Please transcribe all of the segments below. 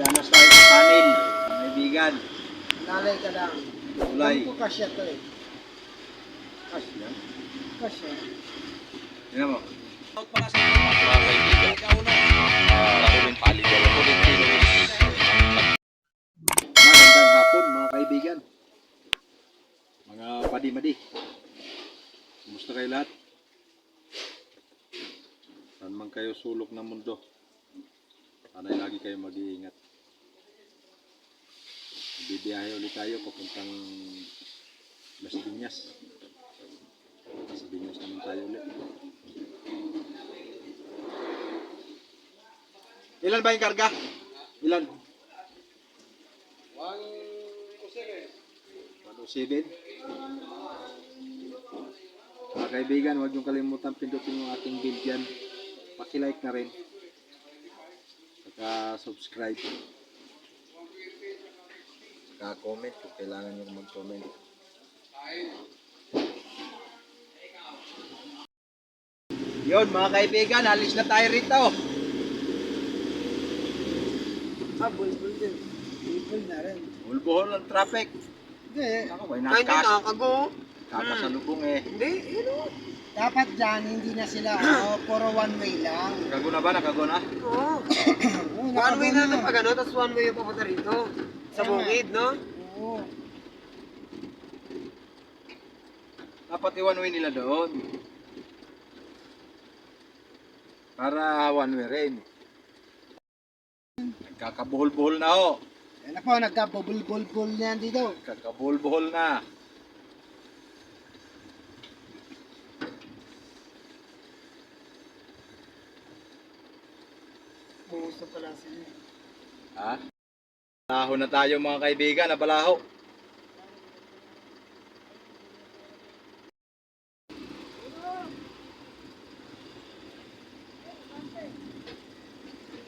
Ano sa kanin, mga kaibigan. Nalay ka lang. Alam ko kasya to eh. Kasi yan. Kasya. Tingnan mo. mga kaibigan. Ah, Rahuling Paligaw. Tolentino is Magandang hapon mga kaibigan. Mga padi-madi. Kumusta kayo lahat? Saan man kayo sulok ng mundo. Sana'y lagi kayo mag-iingat. Bibiyahe ulit tayo papuntang Las Piñas. Las Piñas naman tayo ulit. Ilan ba yung karga? Ilan? 107. Mga kaibigan, huwag niyong kalimutan pindutin yung ating bill dyan. Pakilike na rin. Saka subscribe. Saka comment kung kailangan nyo mag-comment. Yun mga kaibigan, alis na tayo rito. Ah, bulbul din. Bulbul na rin. Bulbuhol ang traffic. Hindi. Ako, may Ay, hindi nakas. nakakago. Kakasalubong eh. Hindi, yun o. Dapat dyan, hindi na sila, oh, puro one way lang. Nakago na ba? Nakago na? Oo. One way na lang pag ano, tapos one way yung papunta rito. Sa bukid, no? Oo. Dapat i-one way nila doon. Para one way rin. Nagkakabuhol-buhol na ho. Yan na po, nagka-bubul-bulbul na yan dito. Nagkakabuhol-buhol na. Gusto pala sila. Ha? Balaho na tayo mga kaibigan, na balaho.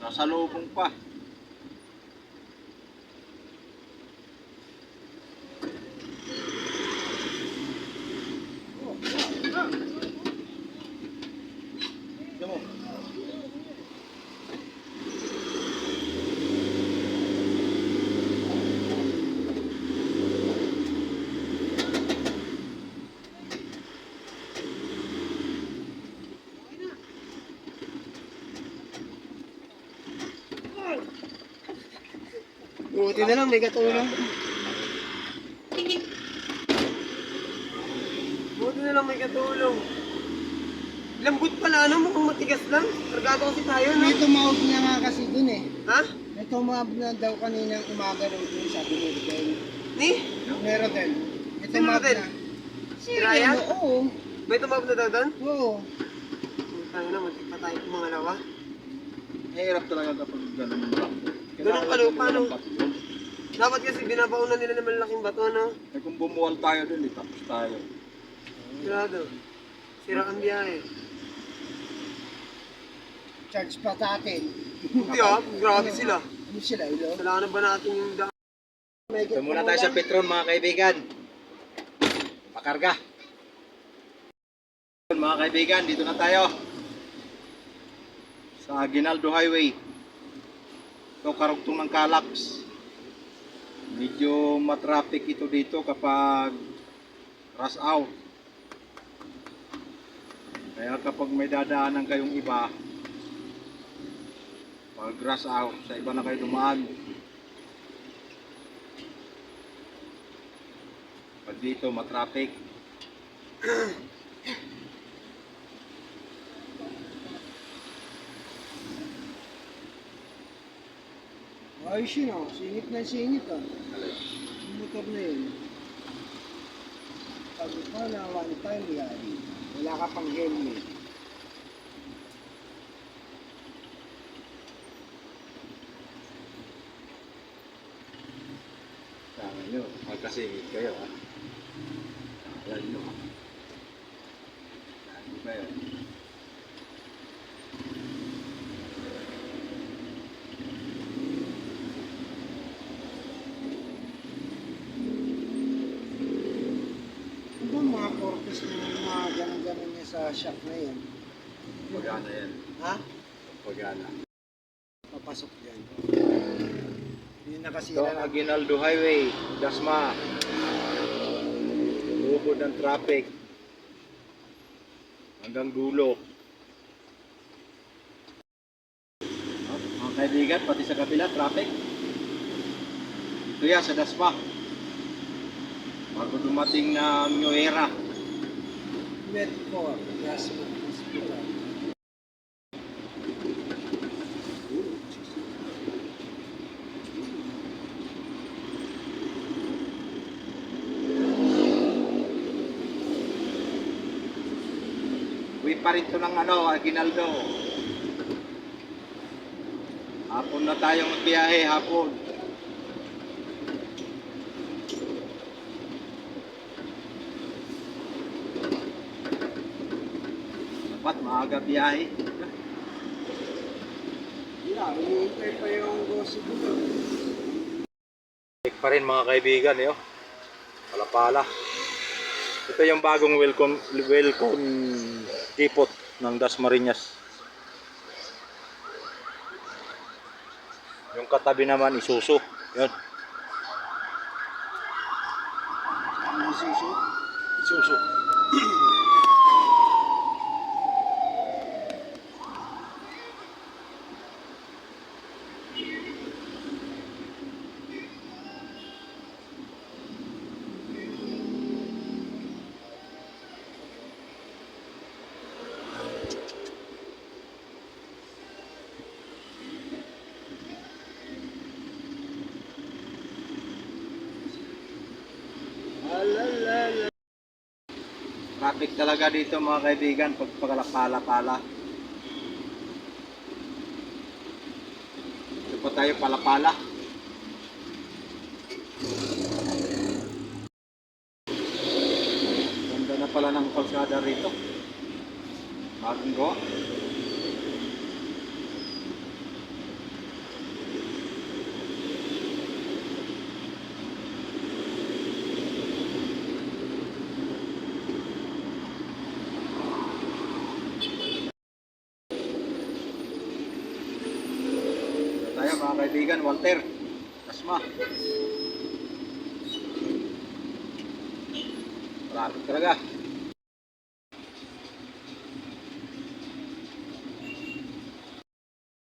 Nasa lubong pa. Tignan mo. Buti na lang, may katulong. Buti na lang, may katulong. Lambot pala, ano? Mukhang matigas lang. Kargado kasi tayo, no? May tumawag niya nga kasi dun eh. Ha? May tumawag na daw kanina umaga rin dun sabi ni Rodel. Ni? Ni Rodel. May Sino tumawag Rodel? na. Si Raya? Rodel, Oo. May tumawag na daw doon? Oo. Tayo na, matik pa tayo mga lawa. Mahirap talaga kapag lang. Ganun ka, no? Paano? Dapat kasi binabaunan nila ng malaking bato, no? Eh kung bumuwal tayo dun, eh, tapos tayo. Sigurado. Sira ang biyahe. Charge pa sa atin. Hindi ah, grabe sila. Ano sila, ilo? Kailangan ba natin yung daan? Ito muna tayo sa Petron mga kaibigan. Pakarga. Mga kaibigan, dito na tayo. Sa Aguinaldo Highway. Ito karugtong ng Calax. Medyo matraffic ito dito kapag rush hour. Kaya kapag may dadaanan kayong iba, pag rush hour, sa iba na kayo dumaan. Pag dito matraffic. Ayos yun oh. Singit na singit oh. Yung motor na yun. Sabi ko na one time yari. Wala ka pang helmet. Tama nyo, magkasingit kayo ha. Alam nyo. Ano ba yun? Ano ba mga purpose ng mga ganun-ganun niya sa shop na yun? Pagana yan. Ha? Pagana. Papasok dyan. Ito nakasira ang na. Aguinaldo Highway, Dasma. Lubod ng traffic. Hanggang dulo. Ah, Mga kaibigan, pati sa kabila, traffic. Ito yan, sa Dasma. Bago dumating na New Era. Medcore, Gasmo Hospital. Uwi pa rin to ng ano, Aguinaldo. Hapon na tayong magbiyahe, hapon. Dapat maaga biyahe. Yeah, hinihintay pa yung gossip ko. Check pa rin mga kaibigan, yo. Palapala. Ito yung bagong welcome welcome depot ng Dasmariñas. Yung katabi naman isuso. Yun. Ano suso? Isuso. Traffic talaga dito mga kaibigan pag pala-pala. Ito pa tayo pala-pala. Ganda na pala ng kalsada rito. Bagong gawa. Ito tayo mga kaibigan, Walter. Kasma. Traffic talaga.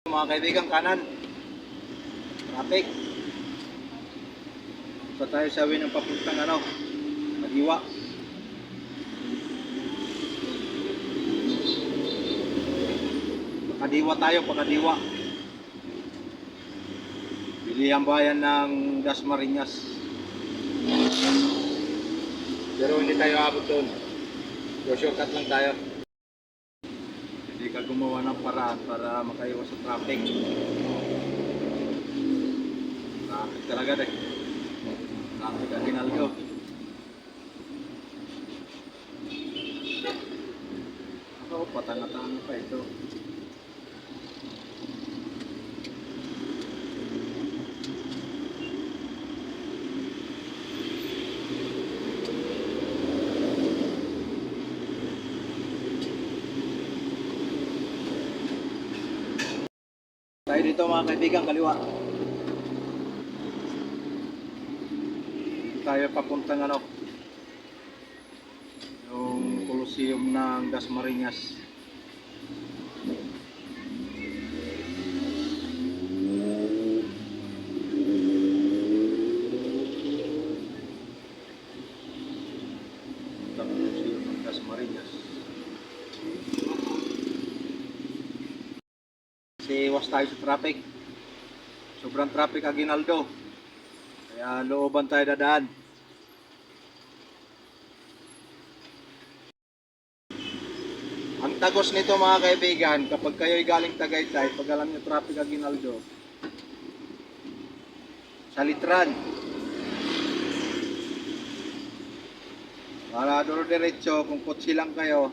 Mga kaibigan, kanan. Traffic. Ito tayo sa ng papuntang ano, Magiwa. Pakadiwa tayo, pakadiwa. Bili ang bayan ng Dasmariñas. Pero hindi tayo abot doon. So shortcut lang tayo. Hindi ka gumawa ng paraan para makaiwas sa traffic. Traffic talaga deh. Traffic ang ginalyo. Ako, patanga-tanga pa ito. Tayo dito mga kaibigan, kaliwa. Tayo papuntang ano, yung Colosseum ng Dasmariñas. Ang Colosseum ng Dasmariñas. Kasi iwas tayo sa traffic. Sobrang traffic Aguinaldo. Kaya looban tayo dadaan. Ang tagos nito mga kaibigan, kapag kayo'y galing Tagaytay, pag alam nyo traffic Aguinaldo, sa Litran. Para duro diretso, kung kotse lang kayo,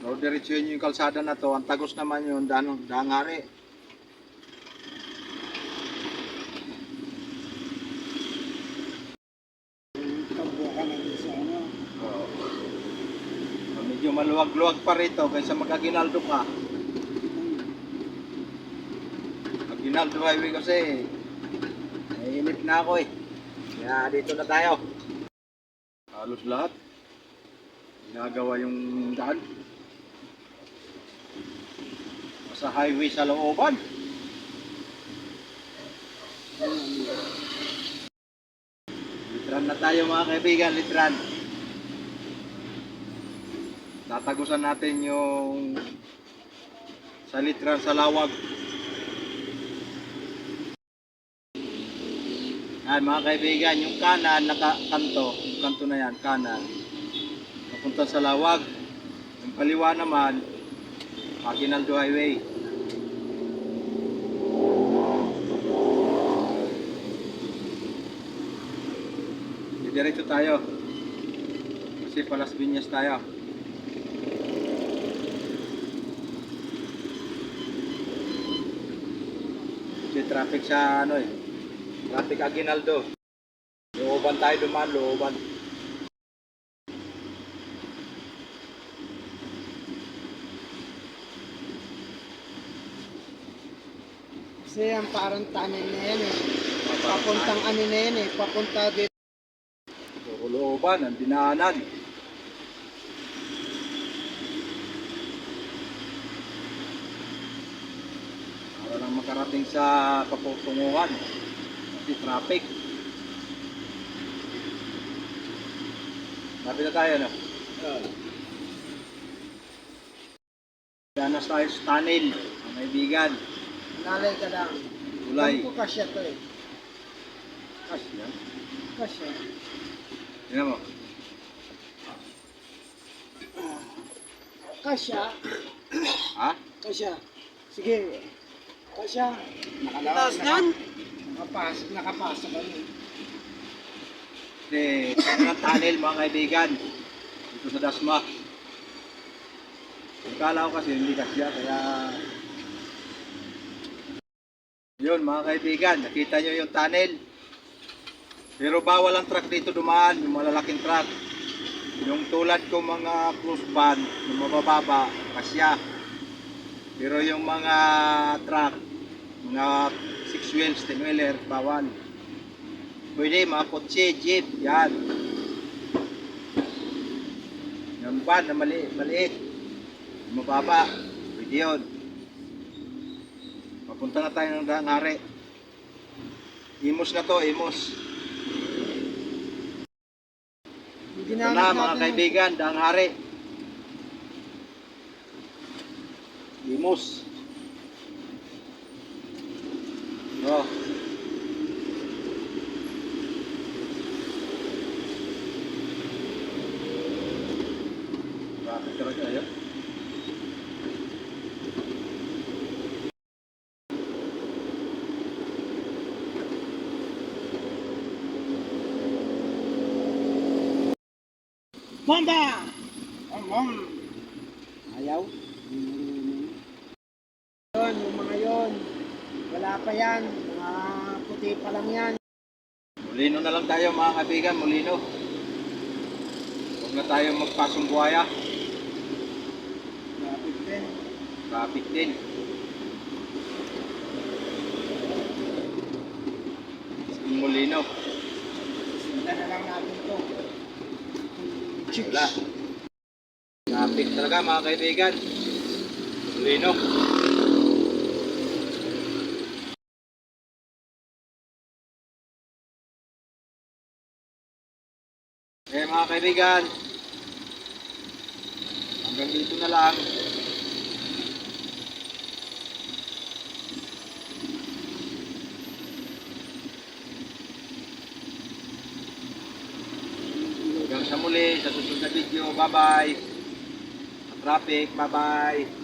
duro diretso yun yung kalsada na to, ang tagos naman yun, dano, dangari. Ah, medyo maluwag-luwag pa rito kaysa mag-Aguinaldo ka. Aguinaldo Highway kasi Nainip na ako eh. Kaya dito na tayo. Halos lahat. Ginagawa yung daan. Sa highway sa looban. Litran na tayo mga kaibigan, litran. Tatagusan natin yung sa litran sa lawag. Yan mga kaibigan, yung kanan nakakanto, yung kanto na yan, kanan. Papunta sa lawag. Yung kaliwa naman, Pakinaldo Highway. Diretso tayo. Kasi Palas Piñas tayo. Kasi traffic sa ano eh. Traffic Aguinaldo. Looban tayo dumaan, looban. Kasi yan parang tunnel na yan eh. Papuntang ano na yan eh. Papunta dito. Looban, ang dinaanan. Para lang makarating sa paputunguhan. Kasi traffic. Lapit na tayo, no? Danas tayo sa tunnel, mga kaibigan. Nalay ka lang. Tulay. Alam ko kasya to eh. Kasya. Kasya. Tingnan mo. Kasya. Ha? Kasya. Sige. Kasya. Taas niyan. Nakapasok, nakapasok kami. Kasi, ito ng tunnel mga kaibigan. Dito sa Dasma. Akala ko kasi hindi kasya, kaya... Yun mga kaibigan, nakita nyo yung tunnel. Pero bawal ang truck dito dumaan, yung malalaking truck. Yung tulad ko mga cruise van, yung mabababa, kasya. Pero yung mga truck, mga 6 wheels, 10 wheeler, bawal. Pwede mga kotse, jeep, yan. Yung van na mali, maliit, mababa, pwede yun. Papunta na tayo ng Dangare. Imos na to, Imos. Hindi Ito na mga kaibigan, Dangare. Imos. Oh. Traffic talaga ayun. Bomba! Bom, bom. Ayaw? Yun, yung mga yon. Wala pa yan. Mga puti pa lang yan. Mulino na lang tayo mga kaibigan, mulino. Huwag na tayo magpasong buhaya. Lapit din. Traffic din. Sige, mulino. Sinta na lang natin to. Chicks. Wala. Traffic talaga mga kaibigan. Mulino. Eh mga kaibigan, hanggang dito na lang. Video. Bye-bye. Traffic, bye-bye.